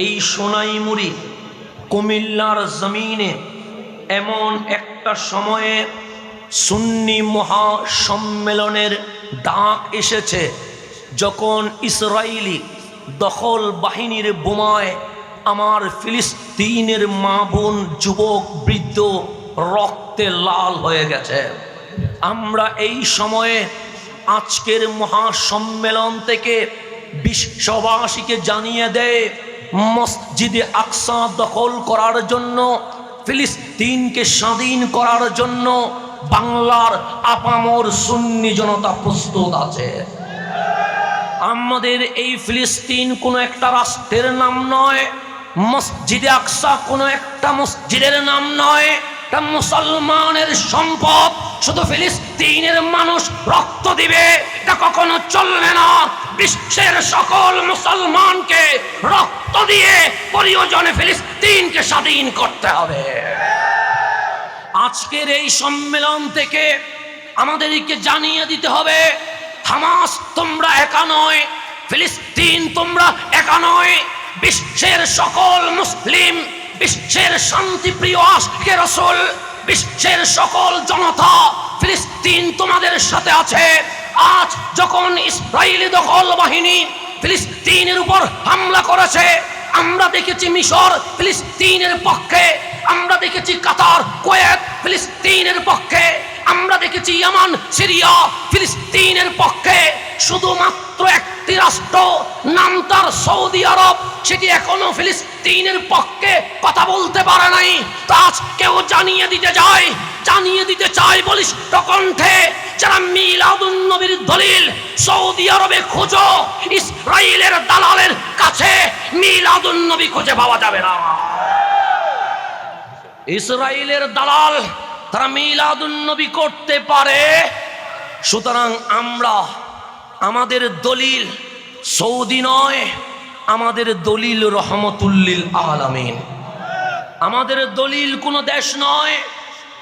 এই সোনাইমুড়ি কুমিল্লার জমিনে এমন একটা সময়ে সুন্নি মহা সম্মেলনের ডাক এসেছে, যখন ইসরায়েলি দখল বাহিনীর বোমায় আমার ফিলিস্তিনের মা বোন যুবক বৃদ্ধ রক্তে লাল হয়ে গেছে। আমরা এই সময়ে আজকের মহাসম্মেলন থেকে বিশ্ববাসীকে জানিয়ে দেয় মসজিদে আকসা দখল করার জন্য, ফিলিস্তিনকে স্বাধীন করার জন্য বাংলার আপামর সুন্নি জনতা প্রস্তুত আছে। আমাদের এই ফিলিস্তিন কোনো একটা রাষ্ট্রের নাম নয়, মসজিদে আকসা কোনো একটা মসজিদের নাম নয়। এটা মুসলমানের সম্পদ শুধু ফিলিস্তিনের মানুষ রক্ত দিবে, এটা কখনো চলবে না। বিশ্বের সকল মুসলমানকে রক্ত দিয়ে প্রয়োজনে ফিলিস্তিনকে স্বাধীন করতে হবে। আজকের এই সম্মেলন থেকে আমাদেরকে জানিয়ে দিতে হবে, হামাস তোমরা একা নয়, ফিলিস্তিন তোমরা একা নয়, বিশ্বের সকল মুসলিম বিশ্বের শান্তিপ্রিয় আশকে রসুল, বিশ্বের সকল জনতা ফিলিস্তিন তোমাদের সাথে আছে। আজ যখন ইসরায়েলি দখল বাহিনী ফিলিস্তিনের উপর হামলা করেছে, আমরা দেখেছি মিশর ফিলিস্তিনের পক্ষে, আমরা দেখেছি কাতার, কোয়েত ফিলিস্তিনের পক্ষে। আমরা ইয়ামান সিরিয়া, ফিলিস্তিনের পক্ষে। শুধুমাত্র একটি রাষ্ট্র, নাম তার সৌদি আরব। সেটি এখনও ফিলিস্তিনের পক্ষে কথা বলতে পারে নাই। তা কেউ জানিয়ে দিতে যায় জানিয়ে দিতে চাই বলিস কণ্ঠে, যারা মিলাদুন নবীর দলিল, সৌদি আরবে খুঁজো ইসরায়েলের দালালের কাছে মিলাদুন নবী খুঁজে পাওয়া যাবে না। ইসরায়েলের দালাল তারা মিলাদুন্নবী করতে পারে। সুতরাং আমরা আমাদের দলিল সৌদি নয়, আমাদের দলিল রহমতুল্লিল আলামিন। আমাদের দলিল কোনো দেশ নয়,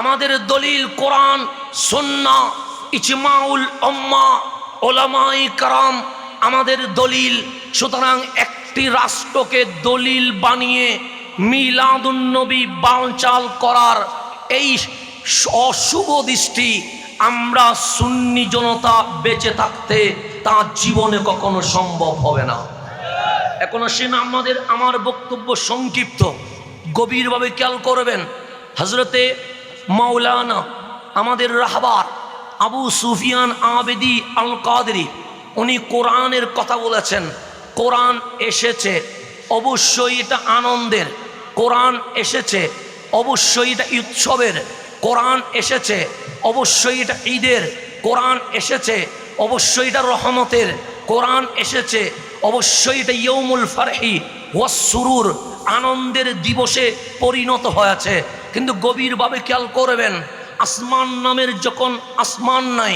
আমাদের দলিল কোরআন, সন্না, ইজমাউল অম্মা ওলামাই কারাম আমাদের দলিল। সুতরাং একটি রাষ্ট্রকে দলিল বানিয়ে মিলাদুন্নবী বালচাল করার এই অশুভ দৃষ্টি, আমরা সুন্নি জনতা বেঁচে থাকতে তা জীবনে কখনো সম্ভব হবে না। এখন আসেন আমাদের, আমার বক্তব্য সংক্ষিপ্ত। গভীরভাবে খেয়াল করবেন হজরতে মাওলানা আমাদের রাহবার আবু সুফিয়ান আবেদি আল কাদরি উনি কোরআনের কথা বলেছেন, কোরআন এসেছে, অবশ্যই এটা আনন্দের, কোরআন এসেছে, অবশ্যই এটা উৎসবের কোরআন এসেছে, অবশ্যই এটা ঈদের, কোরআন এসেছে, অবশ্যই এটা রহমতের, কোরআন এসেছে, অবশ্যই এটা ইয়ৌমুল ফারহি ওয়াসুরুর আনন্দের দিবসে পরিণত হয়েছে। কিন্তু গভীরভাবে খেয়াল করবেন, আসমান নামের যখন আসমান নাই,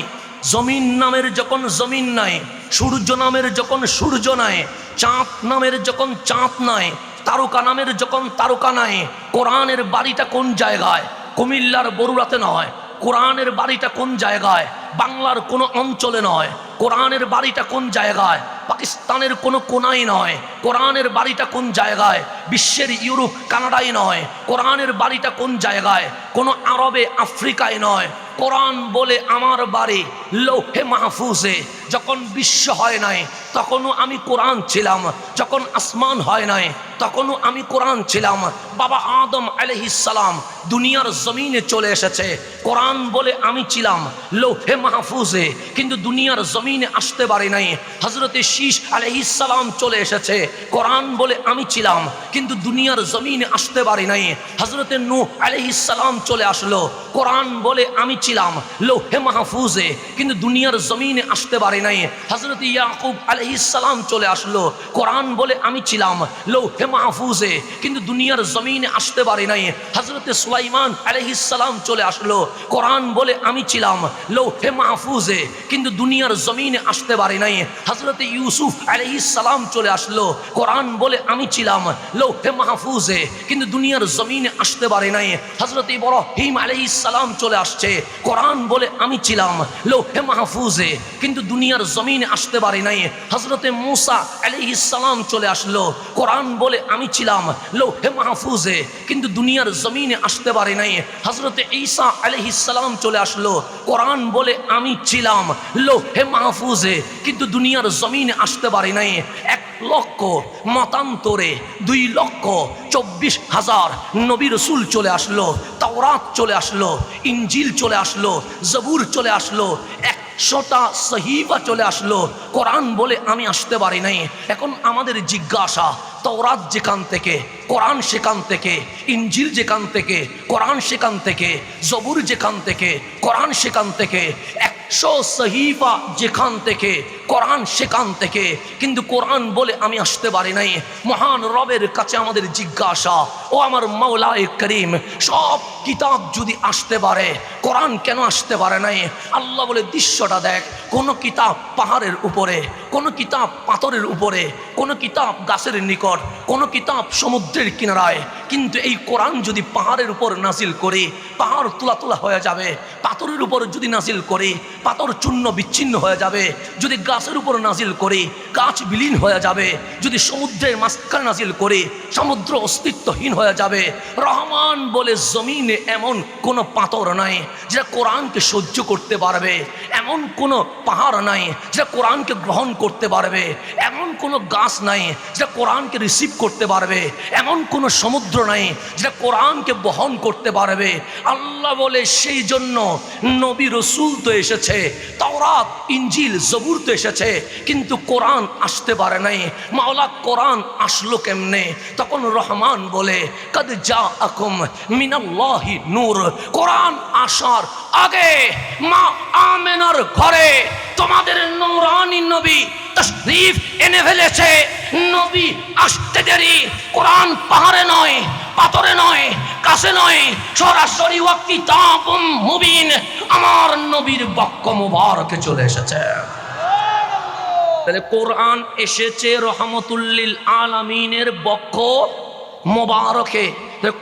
জমিন নামের যখন জমিন নাই, সূর্য নামের যখন সূর্য নাই, চাঁদ নামের যখন চাঁদ নাই, তারকা নামের যখন তারকা নাই, কোরআনের বাড়িটা কোন জায়গায়? কুমিল্লার বরুড়াতে নয়, কোরআনের বাড়িটা কোন জায়গায়, বাংলার কোনো অঞ্চলে নয়, কোরআনের বাড়িটা কোন জায়গায়, পাকিস্তানের কোনো কোনায় নয়, কোরআনের বাড়িটা কোন জায়গায়, বিশ্বের ইউরোপ, কানাডায় নয়, কোরআনের বাড়িটা কোন জায়গায়, কোনো আরবে, আফ্রিকায় নয় কোরআন বলে আমার বাড়ি লৌহে মাহফুজে, যখন বিশ্ব হয় নাই, তখনও আমি কোরআন ছিলাম। যখন আসমান হয় নাই, তখনও আমি কোরআন ছিলাম। বাবা আদম আলহিসাম দুনিয়ার জমিনে চলে এসেছে। কোরআন বলে আমি ছিলাম লৌহে মাহফুজে, কিন্তু দুনিয়ার জমিনে আসতে পারি নাই। হজরতে শীষ আলহিসাম চলে এসেছে। কোরআন বলে আমি ছিলাম, কিন্তু দুনিয়ার জমিনে আসতে পারি নাই। হজরতে নু আলহিসাম চলে আসলো। কোরআন বলে আমি ছিলাম লৌহে মাহফুজে, কিন্তু দুনিয়ার জমিনে আসতে পারি নাই। হজরত ইয়াকুব আলহিসাম চলে আসলো। কোরআন বলে আমি ছিলাম লৌহে মাহফুজে, কিন্তু দুনিয়ার জমিনে আসতে পারি নাই। হজরত সুলাইমান আলহিসাম চলে আসলো। কোরআন বলে আমি ছিলাম লৌহে মাহফুজে, কিন্তু দুনিয়ার জমিনে আসতে পারি নাই। হজরত ইউসুফ আলহিসাম চলে আসলো। কোরআন বলে আমি ছিলাম লৌহে মাহফুজে, কিন্তু দুনিয়ার জমিনে আসতে পারি নাই। হজরত ইব্রাহিম আলহিসাম চলে আসছে। কোরআন বলে আমি ছিলাম লোহে মাহফুজে। কিন্তু দুনিয়ার জমিনে আসতে পারি নাই। হজরতে মুসা আলাইহিসসালাম চলে আসলো। কোরআন বলে আমি ছিলাম লোহে মাহফুজে। কিন্তু দুনিয়ার জমিনে আসতে পারি নাই। হজরতে ঈসা আলাইহিসসালাম চলে আসলো। কোরআন বলে আমি ছিলাম লোহে মাহফুজে। কিন্তু দুনিয়ার জমিনে আসতে পারি নাই। এক লক্ষ মতান্তরে দুই লক্ষ চব্বিশ হাজার নবী রসুল চলে আসলো, তাওরাত চলে আসলো ইঞ্জিল চলে আসলো, জবুর চলে আসলো, একশোটা সহিবা চলে আসলো। কোরআন বলে আমি আসতে পারি নাই। এখন আমাদের জিজ্ঞাসা, তওরাত যেখান থেকে, কোরআন সেখান থেকে ইঞ্জিল যেখান থেকে, কোরআন সেখান থেকে, জবুর যেখান থেকে, কোরআন সেখান থেকে একশো সহিফা যেখান থেকে, কোরআন সেখান থেকে। কিন্তু কোরআন বলে আমি আসতে পারি নাই। মহান রবের কাছে আমাদের জিজ্ঞাসা, ও আমার মাওলায় করিম, সব কিতাব যদি আসতে পারে, কোরআন কেন আসতে পারে নাই? আল্লাহ বলে, দৃশ্যটা দেখ, কোন কিতাব পাহাড়ের উপরে, কোন কিতাব পাথরের উপরে, কোন কিতাব গাছের নিকট, কোন কিতাব সমুদ্রের কিনারায়। কিন্তু এই কোরআন যদি পাহাড়ের উপর নাজিল করে, পাহাড় তোলা তোলা হয়ে যাবে। পাথরের উপর যদি নাজিল করে পাথর চূর্ণ বিচ্ছিন্ন হয়ে যাবে। যদি গাছের উপর নাজিল করে, গাছ বিলীন হয়ে যাবে। যদি সমুদ্রের মাঝখানে নাজিল করে, সমুদ্র অস্তিত্বহীন হয়ে যাবে। রহমান বলে জমিনে এমন কোনো পাথর নাই, যেটা কোরআনকে সহ্য করতে পারবে। এমন কোনো পাহাড় নাই, যেটা কোরআনকে গ্রহণ করতে পারবে। এমন কোনো গাছ নাই, যেটা কোরআনকে রিসিভ করতে পারবে। এমন কোনো সমুদ্র নাই, যেটা কোরআনকে বহন করতে পারবে। আল্লাহ বলে, সেই জন্য নবী রসুল তো এসেছে তাওরাত ইঞ্জিল জবুর তো এসেছে। কিন্তু কোরআন আসতে পারে নাই। মাওলা কোরআন আসলো কেমনে? তখন রহমান বলে, কদ যা আকুম মিনাল্লাহি নূর। কোরআন আসার আগে মা আমেনার ঘরে তোমাদের নৌরানি নবী তশরিফ এনে ফেলেছে। নবী আসতে দেরি। কোরআন পাহাড়ে নয়, পাথরে নয়, কাছে নয়। সরাসরি ওয়াক্তি তাপম মুবিন। আমার নবীর বাক্য মুবারকে চলে এসেছে। তাহলে কোরআন এসেছে রহমতুল্লিল আলামিনের বক্ষ মোবারকে।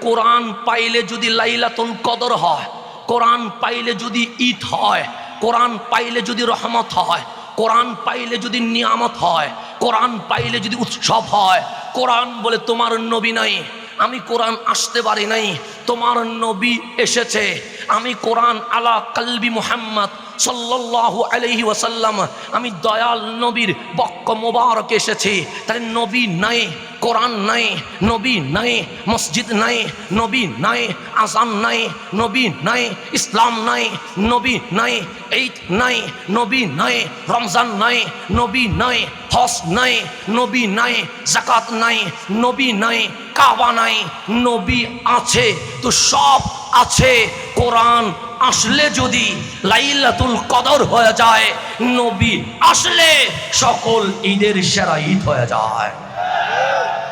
কোরআন পাইলে যদি লাইলাতুল কদর হয়, কোরআন পাইলে যদি ঈদ হয়, কোরআন পাইলে যদি রহমত হয়, কোরআন পাইলে যদি নিয়ামত হয়, কোরআন পাইলে যদি উৎসব হয়, কোরআন বলে তোমার নবী নাই, আমি কোরআন আসতে পারি নাই, তোমার নবী এসেছে। আমি কোরআন আলা কালবি মুহাম্মদ সাল্লাল্লাহু আলাইহি ওয়াসাল্লাম, আমি দয়াল নবীর বক্ক মোবারক এসেছি। তাহলে নবী নাই, কোরআন নাই, নবী নাই, মসজিদ নাই, নবী নাই, আজান নাই, নবী নাই, ইসলাম নাই, নবী নাই, ঈদ নাই, নবী নাই, রমজান নাই, নবী নাই হস নাই, নবী নাই জাকাত নাই, নবী নাই, কাবা নাই, নবী আছে। তো সব আছে। কোরআন আসলে যদি লাইলাতুল কদর হয়ে যায়, নবী আসলে সকল ঈদের সেরা ঈদ হয়ে যায়।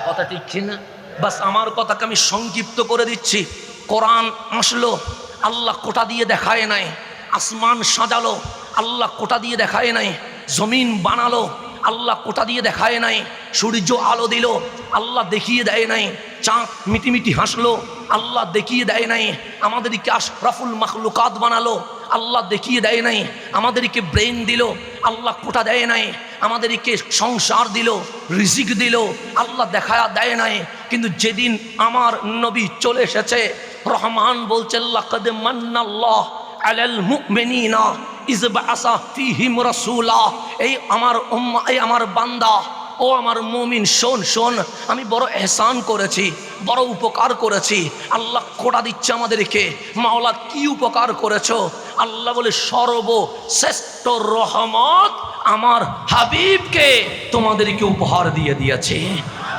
কথা ঠিক না বাস আমার কথাকে আমি সংক্ষিপ্ত করে দিচ্ছি। কোরআন আসলো, আল্লাহ কোটা দিয়ে দেখায় নাই। আসমান সাজালো, আল্লাহ কোটা দিয়ে দেখায় নাই। জমিন বানালো, আল্লাহ কোটা দিয়ে দেখায় নাই। সূর্য আলো দিল, আল্লাহ দেখিয়ে দেয় নাই। চাঁদ মিটিমিটি হাসলো, আল্লাহ দেখিয়ে দেয় নাই আমাদেরকে আশরাফুল মাখলুকাত বানালো, আল্লাহ দেখিয়ে দেয় নাই আমাদেরকে ব্রেন দিল, আল্লাহ কোটা দেয় নাই আমাদেরকে সংসার দিল, রিজিক দিল, আল্লাহ দেখা দেয় নাই। কিন্তু যেদিন আমার নবী চলে এসেছে, রহমান বলছে, লাকাদ মান্নাল্লাহ আলাল মুমিনিনা ফীহিম রাসূলা। এই আমার এই আমার বান্দা ও আমার মমিন, শোন শোন, আমি বড় এহসান করেছি, বড় উপকার করেছি। আল্লাহ কোটা দিচ্ছে আমাদেরকে। মাওলা কি উপকার করেছ? আল্লাহ বলে সর্ব শ্রেষ্ঠ রহমত আমার হাবিবকে তোমাদেরকে উপহার দিয়ে দিয়েছে।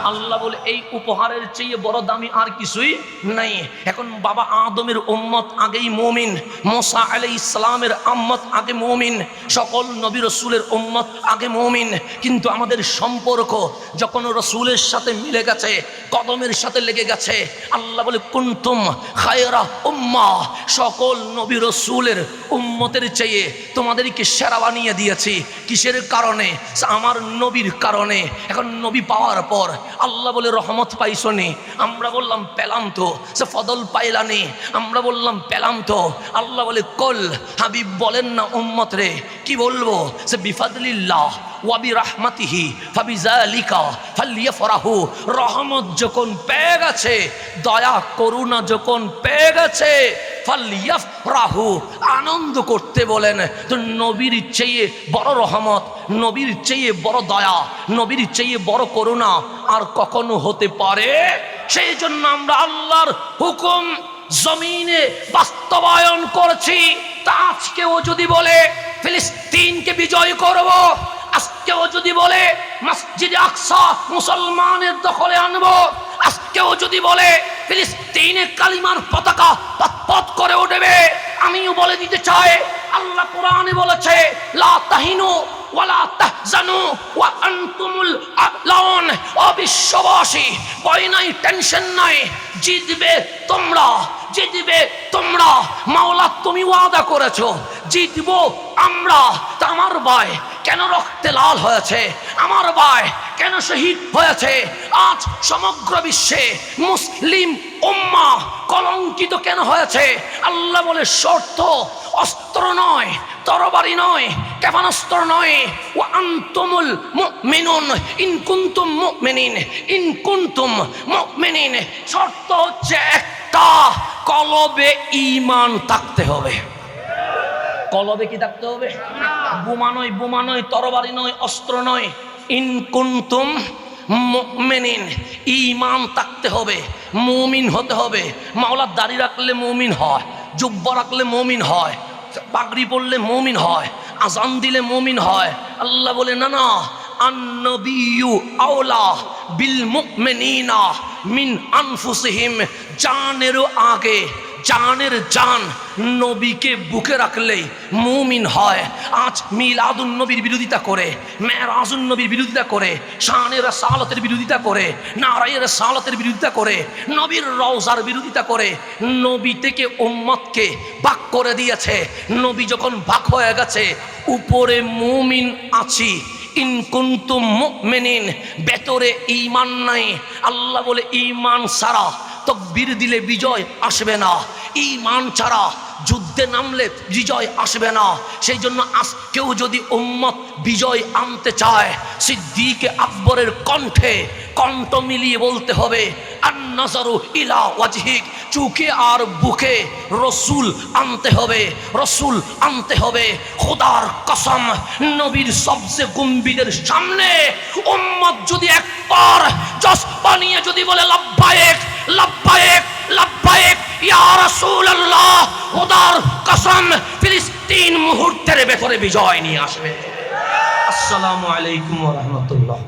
আল্লাহ বলে, এই উপহারের চেয়ে বড় দামি আর কিছুই নাই। এখন বাবা আদমের উম্মত আগেই মমিন, মোসা আলাই ইসলামের আম্মত আগে মমিন, সকল নবী রসুলের উম্মত আগে মমিন। কিন্তু আমাদের সম্পর্ক যখন রসুলের সাথে মিলে গেছে, কদমের সাথে লেগে গেছে, আল্লাহ বলে, কুন্তুম খায়রা উম্মা? সকল নবী রসুলের উম্মতের চেয়ে তোমাদেরকে সেরা বানিয়ে দিয়েছি। কিসের কারণে? আমার নবীর কারণে। এখন নবী পাওয়ার পর আল্লাহ বলে, রহমত পাইছো আমরা বললাম, পেলাম তো। সে ফদল পাইলানি আমরা বললাম, পেলাম তো। আল্লাহ বলে, কল, হাবিব বলেন না উম্মত রে। কি বলব? সে বিফাদলিল্লাহ ওয়াবি রাহমাতিহি ফাবিজালিকা, ফালিয়াফরাহু। রহমত যখন পেয়ে গেছে, দয়া, করুণা যখন পেয়ে গেছে ফালিয়াফরাহু, আনন্দ করতে বলেন, তো নবীর চেয়ে বড় রহমত, নবীর চেয়ে বড় দয়া, নবীর চেয়ে বড় করুণা আর কখনো হতে পারে? সেই জন্য আমরা আল্লাহর হুকুম জমিনে বাস্তবায়ন করছি। তা আজকেও যদি বলে, ফিলিস্তিনকে বিজয় করব, আজকেও যদি বলে, মসজিদে আকসা মুসলমানের দখলে আনব আজকেও যদি বলে, ফিলিস্তিনে কালিমার পতাকা পথ করে উঠবে আমিও বলে দিতে চাই, আল্লাহ কোরআনে বলেছে, লা তাহিনু ওয়ালা তাহজানু ওয়া আনতুমুল আলাউন। ও বিশ্ববাসী, ভয় নাই, টেনশন নাই, জিতবে তোমরা জিতবে তোমরা। মাওলা, তুমি ওয়াদা করেছ, জিতবো আমরা। আমার ভাই কেন রক্তে লাল হয়েছে? আমার ভাই কেন শহীদ হয়েছে? আজ সমগ্র বিশ্বে মুসলিম উম্মা কলঙ্কিত কেন হয়েছে? আল্লাহ বলে, শর্ত অস্ত্র নয়, তরবারি নয়, ক্ষেপণাস্ত্র নয়। ও আন্তমুল মুমিনুন, ইন কুনতুম মুমিনিন, ইন কুনতুম মুমিনিন। শর্ত হচ্ছে একটা, কলবে ইমান থাকতে হবে। কলবে কি থাকতে হবে? বোমা নয় বোমা নয় তরবারি নয়, অস্ত্র নয়। ইন কুনতুম মুমিনিন, ঈমান থাকতে হবে, মুমিন হতে হবে। মাওলার দাড়ি রাখলে মুমিন হয়, জুব্বা রাখলে মুমিন হয়, পাগড়ি পড়লে মুমিন হয়, আজান দিলে মুমিন হয়। আল্লাহ বলে, না না আন্নবিয়ু আওলা বিল মুমিনিনা মিন আনফুসিহিম, জানেরও আগে জানের জান নবীকে বুকে রাখলেই মুমিন হয়। আজ মিলাদুন নবীর বিরোধিতা করে, মেরাজুন নবীর বিরোধিতা করে, শানের সালতের বিরোধিতা করে, নারায়ের সালতের বিরোধিতা করে, নবীর রওজার বিরোধিতা করে, নবী থেকে উম্মতকে বাক করে দিয়েছে। নবী যখন বাক হয়ে গেছে, উপরে মুমিন আছি। ইন কুন্তুম মুমিনিন, ভেতরে ঈমান নাই। আল্লাহ বলে ইমান সারা তকবীর দিলে বিজয় আসবে না। ইমান ছাড়া যুদ্ধে নামলে বিজয় আসবে না। সেই জন্য আজ কেউ যদি উম্মত বিজয় আনতে চায়, সিদ্দিকে আকবরের কণ্ঠে কণ্ঠ মিলিয়ে বলতে হবে, আন্নাজারু ইলা চুকে আর বুকে রসুল আনতে হবে, রসুল আনতে হবে। খোদার কসম, নবীর সবচেয়ে গম্ভীরের সামনে উম্মত যদি একবার জস বানিয়ে যদি বলে, লাভবায়েক লাভবায়েক লাভবায়েক খোদার কসম ফিলিস্তিন মুহূর্তের ভেতরে বিজয় নিয়ে আসবে। আসসালামু আলাইকুম রাহমাতুল্লাহ।